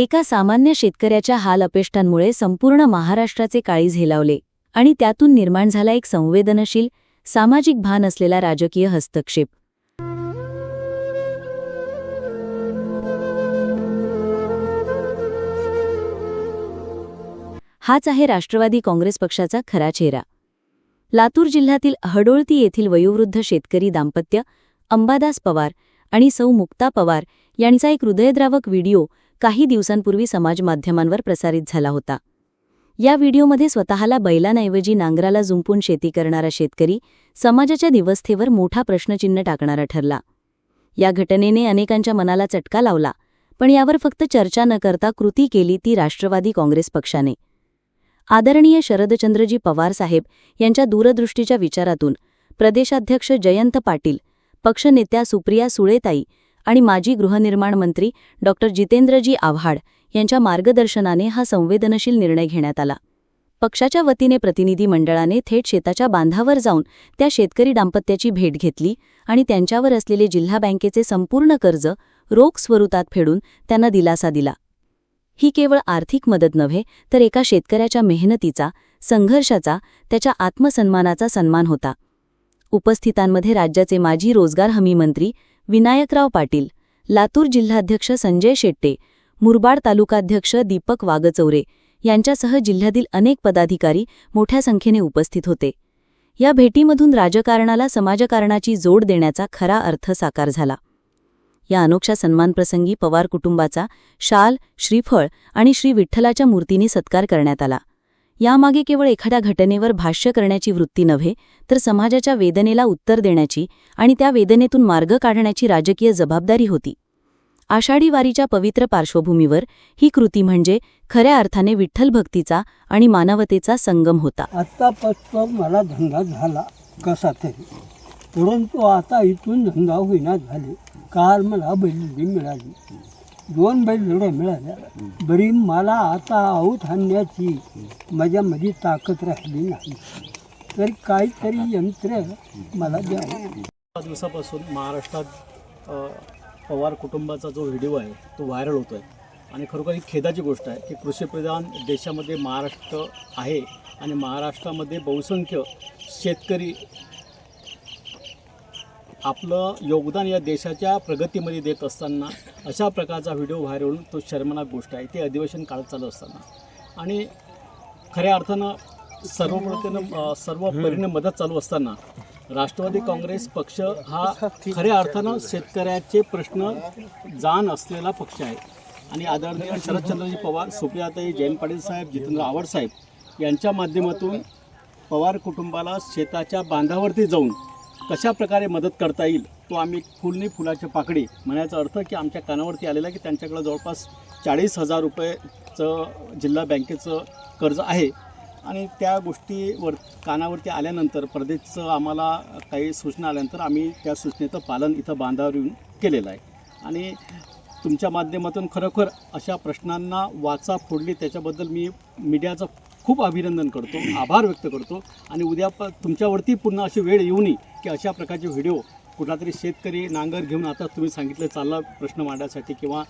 एका सामान्य शेतकऱ्याच्या हाल अपेष्टांमुळे संपूर्ण महाराष्ट्राचे काळीज हेलावले आणि त्यातून निर्माण झाला एक संवेदनशील सामाजिक भान असलेला राजकीय हस्तक्षेप. हाच आहे राष्ट्रवादी काँग्रेस पक्षाचा खरा चेहरा. लातूर जिल्ह्यातील हडोळती येथील वयोवृद्ध शेतकरी दाम्पत्य अंबादास पवार आणि सौ मुक्ता पवार यांचा एक हृदयद्रावक व्हिडिओ काही दिवसांपूर्वी समाजमाध्यमांवर प्रसारित झाला होता. या व्हिडिओमध्ये स्वतःला बैलांऐवजी नांगराला जुंपून शेती करणारा शेतकरी समाजाच्या दिवस्थेवर मोठा प्रश्नचिन्ह टाकणारा ठरला. या घटनेने अनेकांच्या मनाला चटका लावला पण यावर फक्त चर्चा न करता कृती केली ती राष्ट्रवादी काँग्रेस पक्षाने. आदरणीय शरदचंद्रजी पवार साहेब यांच्या दूरदृष्टीच्या विचारातून प्रदेशाध्यक्ष जयंत पाटील पक्षनेत्या सुप्रिया सुळेताई आणि माजी गृहनिर्माण मंत्री डॉ. जितेंद्रजी आव्हाड यांच्या मार्गदर्शनाने हा संवेदनशील निर्णय घेण्यात आला. पक्षाच्या वतीने प्रतिनिधी मंडळाने थेट शेताच्या बांधावर जाऊन त्या शेतकरी दाम्पत्याची भेट घेतली आणि त्यांच्यावर असलेले जिल्हा बँकेचे संपूर्ण कर्ज रोख स्वरूपात फेडून त्यांना दिलासा दिला. ही केवळ आर्थिक मदत नव्हे तर एका शेतकऱ्याच्या मेहनतीचा संघर्षाचा त्याच्या आत्मसन्मानाचा सन्मान होता. उपस्थितांमध्ये राज्याचे माजी रोजगार हमी मंत्री विनायकराव पाटील लातूर जिल्हाध्यक्ष संजय शेट्टे मुरबाड तालुकाध्यक्ष दीपक वागचौरे यांच्यासह जिल्ह्यातील अनेक पदाधिकारी मोठ्या संख्येने उपस्थित होते. या भेटीमधून राजकारणाला समाजकारणाची जोड देण्याचा खरा अर्थ साकार झाला. या अनोख्या सन्मानप्रसंगी पवार कुटुंबाचा शाल श्रीफळ आणि श्री विठ्ठलाच्या मूर्तीने सत्कार करण्यात आला. यामागे केवळ एखाद्या घटनेवर भाष्य करण्याची वृत्ती नव्हे तर समाजाच्या वेदनेला उत्तर देण्याची आणि त्या वेदनेतून मार्ग काढण्याची राजकीय जबाबदारी होती. आषाढी वारीच्या पवित्र पार्श्वभूमीवर ही कृती म्हणजे खऱ्या अर्थाने विठ्ठल भक्तीचा आणि मानवतेचा संगम होता. आत्तापासून मला धंदा झाला कसा तरी. परंतु आता इथून धंदा होईना झाले. काल मला बैलजोडी मिळाली. दोन बैल जोड्या मिळाल्या. बरी मला आता आऊत आणण्याची माझ्यामध्ये ताकद राहिली नाही. तरी काहीतरी यंत्र मला द्यावं पाच दिवसापासून महाराष्ट्रात पवार कुटुंबाचा जो व्हिडिओ आहे तो व्हायरल होतो आहे आणि खरोखर ही खेदाची गोष्ट आहे की कृषीप्रधान देशामध्ये महाराष्ट्र आहे आणि महाराष्ट्रामध्ये बहुसंख्य शेतकरी आपलं योगदान या देशाच्या प्रगतीमध्ये देत असताना अशा प्रकारचा व्हिडिओ व्हायरल होऊन तो शर्मनाक गोष्ट आहे. ते अधिवेशन काळात चालू असताना. आणि खऱ्या अर्थानं सर्व प्रतीनं अ, सर्व परीने मदत चालू असताना राष्ट्रवादी काँग्रेस पक्ष हा खऱ्या अर्थानं शेतकऱ्याचे प्रश्न जाण असलेला पक्ष आहे. आणि आदरणीय शरदचंद्रजी पवार सुप्रियाताई जयंत पाटील साहेब जितेंद्र आव्हाड साहेब यांच्या माध्यमातून पवार कुटुंबाला शेताच्या बांधावरती जाऊन कशा प्रकारे मदत करता येईल तो आम्ही फुलनी फुलाच्या पाकडी म्हणायचा अर्थ की आमच्या कानावरती आलेला आहे की त्यांच्याकडं जवळपास चाळीस हजार रुपयेचं जिल्हा बँकेचं कर्ज आहे. आणि त्या गोष्टीवर कानावरती आल्यानंतर प्रदेशचं आम्हाला काही सूचना आल्यानंतर आम्ही त्या सूचनेचं पालन इथं बांधावर येऊन केलेलं आहे. आणि तुमच्या माध्यमातून खरोखर अशा प्रश्नांना वाचा फोडली त्याच्याबद्दल मी मीडियाचं खूप अभिनंदन करतो आभार व्यक्त करतो. आणि उद्या प तुमच्यावरती पुन्हा अशी वेळ येऊ नये की अशा प्रकारचे व्हिडिओ कुठला तरी शेतकरी नांगर घेऊन आता तुम्ही सांगितलं चालला प्रश्न मांडण्यासाठी किंवा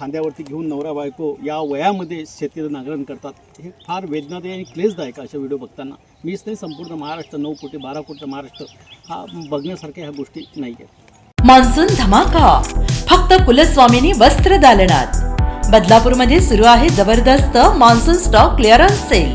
खांद्यावरती घेऊन नवरा बायको या वयामध्ये शेतीचं नांगरण करतात हे फार वेदनादायी आणि क्लेशदायक अशा व्हिडिओ बघताना. मीच नाही संपूर्ण महाराष्ट्र नऊ कोटी बारा कोटी महाराष्ट्र हा बघण्यासारख्या ह्या गोष्टी नाही आहेत मान्सून धमाका फक्त कुलस्वामिनी वस्त्र दालनात. बदलापूरमध्ये सुरू आहे जबरदस्त मान्सून स्टॉक क्लिअरन्स सेल